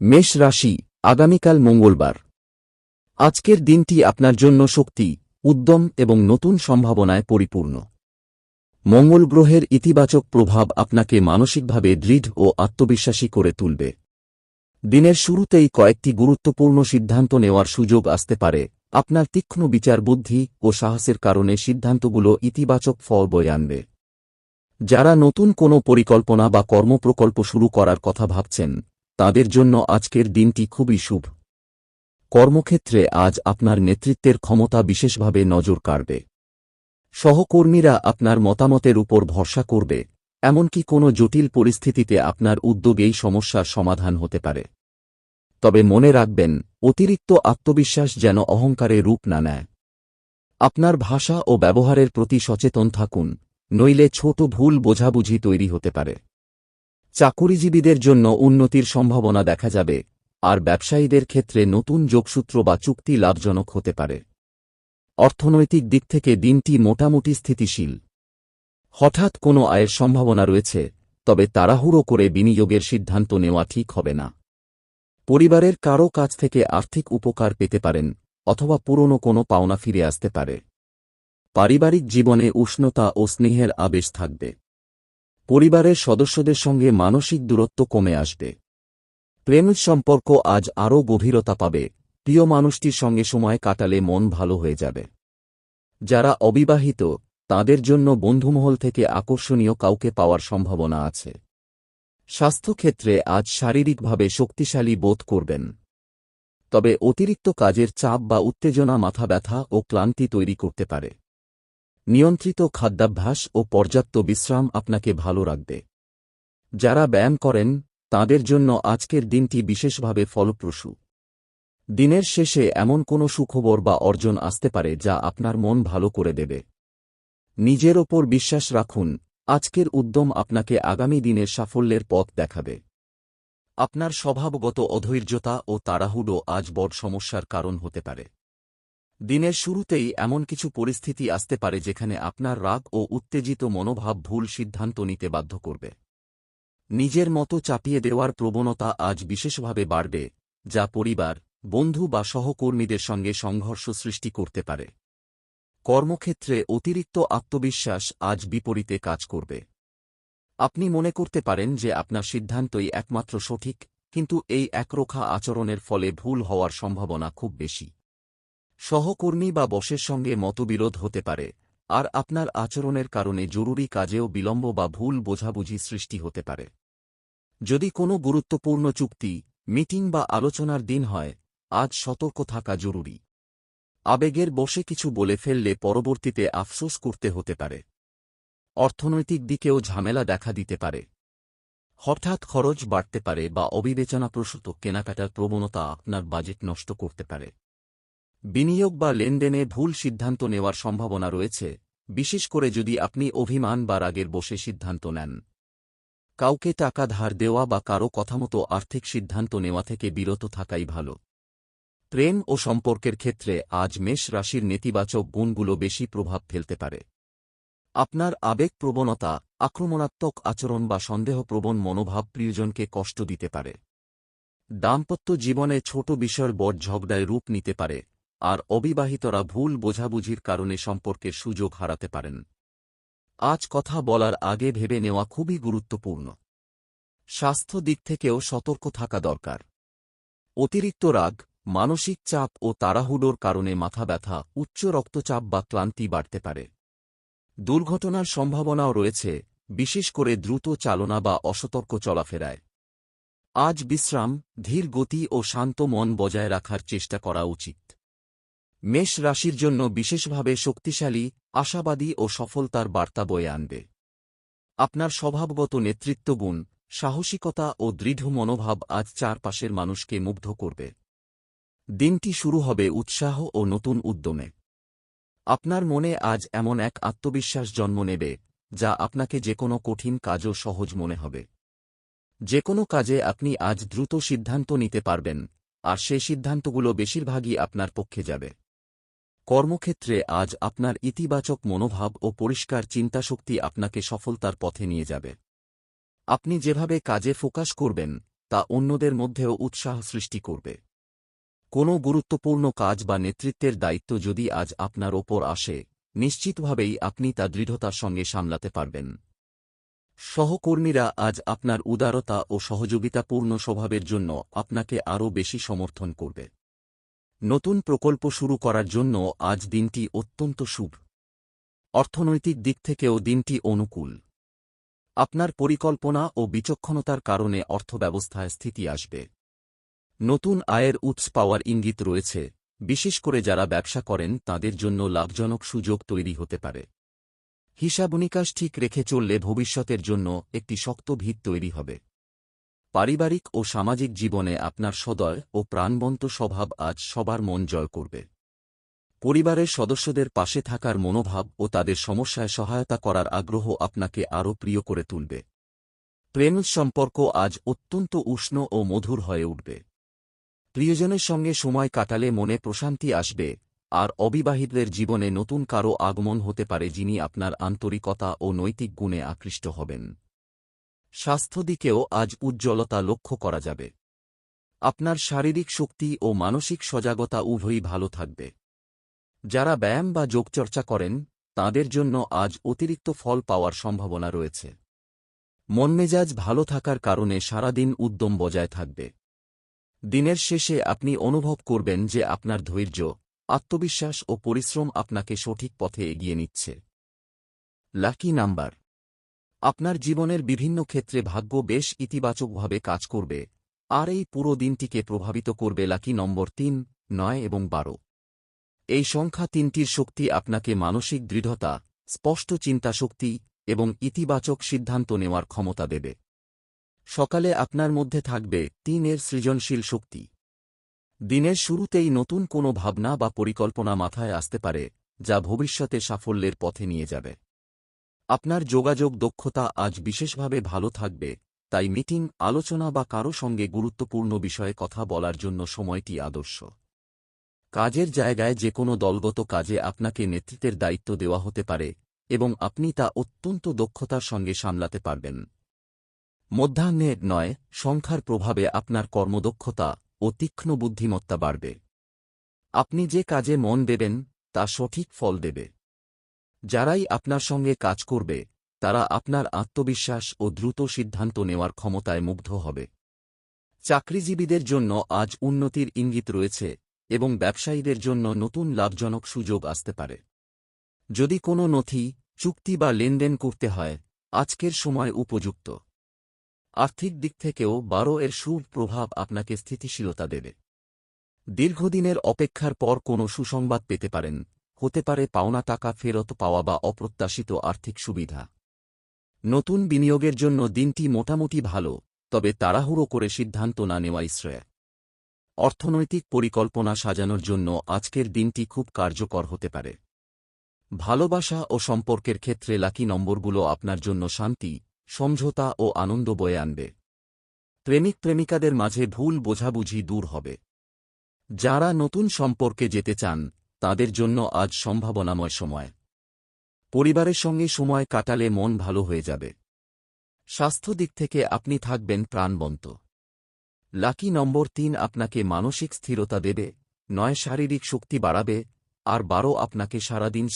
মেষ রাশি, আগামীকাল মঙ্গলবার। আজকের দিনটি আপনার জন্য শক্তি, উদ্যম এবং নতুন সম্ভাবনায় পরিপূর্ণ। মঙ্গল গ্রহের ইতিবাচক প্রভাব আপনাকে মানসিকভাবে দৃঢ় ও আত্মবিশ্বাসী করে তুলবে। দিনের শুরুতেই কয়েকটি গুরুত্বপূর্ণ সিদ্ধান্ত নেওয়ার সুযোগ আসতে পারে। আপনার তীক্ষ্ণ বিচার বুদ্ধি ও সাহসের কারণে সিদ্ধান্তগুলো ইতিবাচক ফল বয়ে আনবে। যারা নতুন কোনো পরিকল্পনা বা কর্মপ্রকল্প শুরু করার কথা ভাবছেন তাদের জন্য আজকের দিনটি খুবই শুভ। কর্মক্ষেত্রে আজ আপনার নেতৃত্বের ক্ষমতা বিশেষভাবে নজর কাড়বে। সহকর্মীরা আপনার মতামতের উপর ভরসা করবে, এমনকি কোনো জটিল পরিস্থিতিতে আপনার উদ্যোগেই সমস্যার সমাধান হতে পারে। তবে মনে রাখবেন, অতিরিক্ত আত্মবিশ্বাস যেন অহংকারে রূপ না নেয়। আপনার ভাষা ও ব্যবহারের প্রতি সচেতন থাকুন, নইলে ছোট ভুল বোঝাবুঝি তৈরি হতে পারে। চাকুরিজীবীদের জন্য উন্নতির সম্ভাবনা দেখা যাবে, আর ব্যবসায়ীদের ক্ষেত্রে নতুন যোগসূত্র বা চুক্তি লাভজনক হতে পারে। অর্থনৈতিক দিক থেকে দিনটি মোটামুটি স্থিতিশীল। হঠাৎ কোনো আয়ের সম্ভাবনা রয়েছে, তবে তাড়াহুড়ো করে বিনিয়োগের সিদ্ধান্ত নেওয়া ঠিক হবে না। পরিবারের কারও কাছ থেকে আর্থিক উপকার পেতে পারেন, অথবা পুরনো কোনো পাওনা ফিরে আসতে পারে। পারিবারিক জীবনে উষ্ণতা ও স্নেহের আবেশ থাকবে। পরিবারের সদস্যদের সঙ্গে মানসিক দূরত্ব কমে আসবে। প্রেম সম্পর্ক আজ আরও গভীরতা পাবে। প্রিয় মানুষটির সঙ্গে সময় কাটালে মন ভালো হয়ে যাবে। যারা অবিবাহিত, তাদের জন্য বন্ধুমহল থেকে আকর্ষণীয় কাউকে পাওয়ার সম্ভাবনা আছে। স্বাস্থ্যক্ষেত্রে আজ শারীরিকভাবে শক্তিশালী বোধ করবেন। তবে অতিরিক্ত কাজের চাপ বা উত্তেজনা মাথা ব্যথা ও ক্লান্তি তৈরি করতে পারে। নিয়ন্ত্রিত খাদ্যাভ্যাস ও পর্যাপ্ত বিশ্রাম আপনাকে ভালো রাখবে। যারা ব্যায়াম করেন, তাদের জন্য আজকের দিনটি বিশেষভাবে ফলপ্রসূ। দিনের শেষে এমন কোনো সুখবর বা অর্জন আসতে পারে যা আপনার মন ভালো করে দেবে। নিজের ওপর বিশ্বাস রাখুন, আজকের উদ্যম আপনাকে আগামী দিনের সাফল্যের পথ দেখাবে। আপনার স্বভাবগত অধৈর্যতা ও তাড়াহুড়ো আজ বড় সমস্যার কারণ হতে পারে। দিনের শুরুতেই এমন কিছু পরিস্থিতি আসতে পারে যেখানে আপনার রাগ ও উত্তেজিত মনোভাব ভুল সিদ্ধান্ত নিতে বাধ্য করবে। নিজের মতো চাপিয়ে দেওয়ার প্রবণতা আজ বিশেষভাবে বাড়বে, যা পরিবার, বন্ধু বা সহকর্মীদের সঙ্গে সংঘর্ষ সৃষ্টি করতে পারে। কর্মক্ষেত্রে অতিরিক্ত আত্মবিশ্বাস আজ বিপরীতে কাজ করবে। আপনি মনে করতে পারেন যে আপনার সিদ্ধান্তই একমাত্র সঠিক, কিন্তু এই একরোখা আচরণের ফলে ভুল হওয়ার সম্ভাবনা খুব বেশি। সহকর্মী বা বসের সঙ্গে মতবিরোধ হতে পারে, আর আপনার আচরণের কারণে জরুরি কাজেও বিলম্ব বা ভুল বোঝাবুঝি সৃষ্টি হতে পারে। যদি কোনো গুরুত্বপূর্ণ চুক্তি, মিটিং বা আলোচনার দিন হয়, আজ সতর্ক থাকা জরুরি। আবেগের বসে কিছু বলে ফেললে পরবর্তীতে আফসোস করতে হতে পারে। অর্থনৈতিক দিকেও ঝামেলা দেখা দিতে পারে। হঠাৎ খরচ বাড়তে পারে বা অবিবেচনাপ্রসূত কেনাকাটার প্রবণতা আপনার বাজেট নষ্ট করতে পারে। বিনিয়োগ বা লেনদেনে ভুল সিদ্ধান্ত নেওয়ার সম্ভাবনা রয়েছে, বিশেষ করে যদি আপনি অভিমান বা রাগের বসে সিদ্ধান্ত নেন। কাউকে টাকা ধার দেওয়া বা কারও কথামতো আর্থিক সিদ্ধান্ত নেওয়া থেকে বিরত থাকাই ভালো। প্রেম ও সম্পর্কের ক্ষেত্রে আজ মেষ রাশির নেতিবাচক গুণগুলো বেশি প্রভাব ফেলতে পারে। আপনার আবেগ প্রবণতা, আক্রমণাত্মক আচরণ বা সন্দেহপ্রবণ মনোভাব প্রিয়জনকে কষ্ট দিতে পারে। দাম্পত্য জীবনে ছোট বিষয়ের বড় ঝগড়ায় রূপ নিতে পারে। আর অবিবাহিতরা ভুল বোঝাবুঝির কারণে সম্পর্কের সুযোগ হারাতে পারেন। আজ কথা বলার আগে ভেবে নেওয়া খুবই গুরুত্বপূর্ণ। স্বাস্থ্য দিক থেকেও সতর্ক থাকা দরকার। অতিরিক্ত রাগ, মানসিক চাপ ও তাড়াহুড়োর কারণে মাথা ব্যথা, উচ্চ রক্তচাপ বা ক্লান্তি বাড়তে পারে। দুর্ঘটনার সম্ভাবনাও রয়েছে, বিশেষ করে দ্রুত চালনা বা অসতর্ক চলাফেরায়। আজ বিশ্রাম, ধীর গতি ও শান্ত মন বজায় রাখার চেষ্টা করা উচিত। মেষ রাশির জন্য বিশেষভাবে শক্তিশালী, আশাবাদী ও সফলতার বার্তা বয়ে আনবে। আপনার স্বভাবগত নেতৃত্বগুণ সাহসিকতা ও দৃঢ় মনোভাব আজ চারপাশের মানুষকে মুগ্ধ করবে। দিনটি শুরু হবে উৎসাহ ও নতুন উদ্যমে। আপনার মনে আজ এমন এক আত্মবিশ্বাস জন্ম নেবে, যা আপনাকে যে কোনো কঠিন কাজও সহজ মনে হবে। যে কোনো কাজে আপনি আজ দ্রুত সিদ্ধান্ত নিতে পারবেন, আর সেই সিদ্ধান্তগুলো বেশিরভাগই আপনার পক্ষে যাবে। কর্মক্ষেত্রে আজ আপনার ইতিবাচক মনোভাব ও পরিষ্কার চিন্তাশক্তি আপনাকে সফলতার পথে নিয়ে যাবে। আপনি যেভাবে কাজে ফোকাস করবেন, তা অন্যদের মধ্যেও উৎসাহ সৃষ্টি করবে। কোনো গুরুত্বপূর্ণ কাজ বা নেতৃত্বের দায়িত্ব যদি আজ আপনার ওপর আসে, নিশ্চিতভাবেই আপনি তা দৃঢ়তার সঙ্গে সামলাতে পারবেন। সহকর্মীরা আজ আপনার উদারতা ও সহযোগিতাপূর্ণ স্বভাবের জন্য আপনাকে আরও বেশি সমর্থন করবে। নতুন প্রকল্প শুরু করার জন্য আজ দিনটি অত্যন্ত শুভ। অর্থনৈতিক দিক থেকেও দিনটি অনুকূল। আপনার পরিকল্পনা ও বিচক্ষণতার কারণে অর্থব্যবস্থায় স্থিতি আসবে। নতুন আয়ের উৎস পাওয়ার ইঙ্গিত রয়েছে, বিশেষ করে যারা ব্যবসা করেন তাদের জন্য লাভজনক সুযোগ তৈরি হতে পারে। হিসাবনিকাশ ঠিক রেখে চললে ভবিষ্যতের জন্য একটি শক্ত ভিত তৈরি হবে। পারিবারিক ও সামাজিক জীবনে আপনার সদয় ও প্রাণবন্ত স্বভাব আজ সবার মন জয় করবে। পরিবারের সদস্যদের পাশে থাকার মনোভাব ও তাদের সমস্যায় সহায়তা করার আগ্রহ আপনাকে আরও প্রিয় করে তুলবে। প্রেম সম্পর্ক আজ অত্যন্ত উষ্ণ ও মধুর হয়ে উঠবে। প্রিয়জনের সঙ্গে সময় কাটালে মনে প্রশান্তি আসবে, আর অবিবাহিতদের জীবনে নতুন কারও আগমন হতে পারে যিনি আপনার আন্তরিকতা ও নৈতিক গুণে আকৃষ্ট হবেন। স্বাস্থ্য দিকেও আজ উজ্জ্বলতা লক্ষ্য করা যাবে। আপনার শারীরিক শক্তি ও মানসিক সজাগতা উভয়ই ভালো থাকবে। যারা ব্যায়াম বা যোগচর্চা করেন, তাদের জন্য আজ অতিরিক্ত ফল পাওয়ার সম্ভাবনা রয়েছে। মনমেজাজ ভালো থাকার কারণে সারাদিন উদ্যম বজায় থাকবে। দিনের শেষে আপনি অনুভব করবেন যে আপনার ধৈর্য, আত্মবিশ্বাস ও পরিশ্রম আপনাকে সঠিক পথে এগিয়ে নিচ্ছে। লাকি নাম্বার আপনার জীবনের বিভিন্ন ক্ষেত্রে ভাগ্য বেশ ইতিবাচকভাবে কাজ করবে। আর এই পুরো দিনটিকে প্রভাবিত করবে লাকি নম্বর তিন, নয় এবং বারো। এই সংখ্যা তিনটির শক্তি আপনাকে মানসিক দৃঢ়তা, স্পষ্ট চিন্তাশক্তি এবং ইতিবাচক সিদ্ধান্ত নেওয়ার ক্ষমতা দেবে। সকালে আপনার মধ্যে থাকবে তিনের সৃজনশীল শক্তি। দিনের শুরুতেই নতুন কোনো ভাবনা বা পরিকল্পনা মাথায় আসতে পারে, যা ভবিষ্যতে সাফল্যের পথে নিয়ে যাবে। আপনার যোগাযোগ দক্ষতা আজ বিশেষভাবে ভালো থাকবে, তাই মিটিং, আলোচনা বা কারও সঙ্গে গুরুত্বপূর্ণ বিষয়ে কথা বলার জন্য সময়টি আদর্শ। কাজের জায়গায় যে কোনো দলগত কাজে আপনাকে নেতৃত্বের দায়িত্ব দেওয়া হতে পারে এবং আপনি তা অত্যন্ত দক্ষতার সঙ্গে সামলাতে পারবেন। মধ্যাহ্নে নয়, সংখ্যার প্রভাবে আপনার কর্মদক্ষতা ও তীক্ষ্ণ বুদ্ধিমত্তা বাড়বে। আপনি যে কাজে মন দেবেন, তা সঠিক ফল দেবে। যারাই আপনার সঙ্গে কাজ করবে, তারা আপনার আত্মবিশ্বাস ও দ্রুত সিদ্ধান্ত নেওয়ার ক্ষমতায় মুগ্ধ হবে। চাকরিজীবীদের জন্য আজ উন্নতির ইঙ্গিত রয়েছে এবং ব্যবসায়ীদের জন্য নতুন লাভজনক সুযোগ আসতে পারে। যদি কোনো নথি, চুক্তি বা লেনদেন করতে হয়, আজকের সময় উপযুক্ত। আর্থিক দিক থেকেও বারো এর শুভ প্রভাব আপনাকে স্থিতিশীলতা দেবে। দীর্ঘদিনের অপেক্ষার পর কোনো সুসংবাদ পেতে পারেন। হতে পারে পাওনা টাকা ফেরত পাওয়া বা অপ্রত্যাশিত আর্থিক সুবিধা। নতুন বিনিয়োগের জন্য দিনটি মোটামুটি ভালো, তবে তাড়াহুড়ো করে সিদ্ধান্ত না নেওয়াই শ্রেয়। অর্থনৈতিক পরিকল্পনা সাজানোর জন্য আজকের দিনটি খুব কার্যকর হতে পারে। ভালোবাসা ও সম্পর্কের ক্ষেত্রে লাকি নম্বরগুলো আপনার জন্য শান্তি, সমঝোতা ও আনন্দ বয়ে আনবে। প্রেমিক প্রেমিকাদের মাঝে ভুল বোঝাবুঝি দূর হবে। যারা নতুন সম্পর্কে যেতে চান তাদের জন্য আজ সম্ভাবনাময় সময়। পরিবারের সঙ্গে সময় কাটালে মন ভালো হয়ে যাবে। স্বাস্থ্য দিক থেকে আপনি থাকবেন প্রাণবন্ত। লাকি নম্বর তিন আপনাকে মানসিক স্থিরতা দেবে, নয় শারীরিক শক্তি বাড়াবে, আর বারো আপনাকে সারাদিন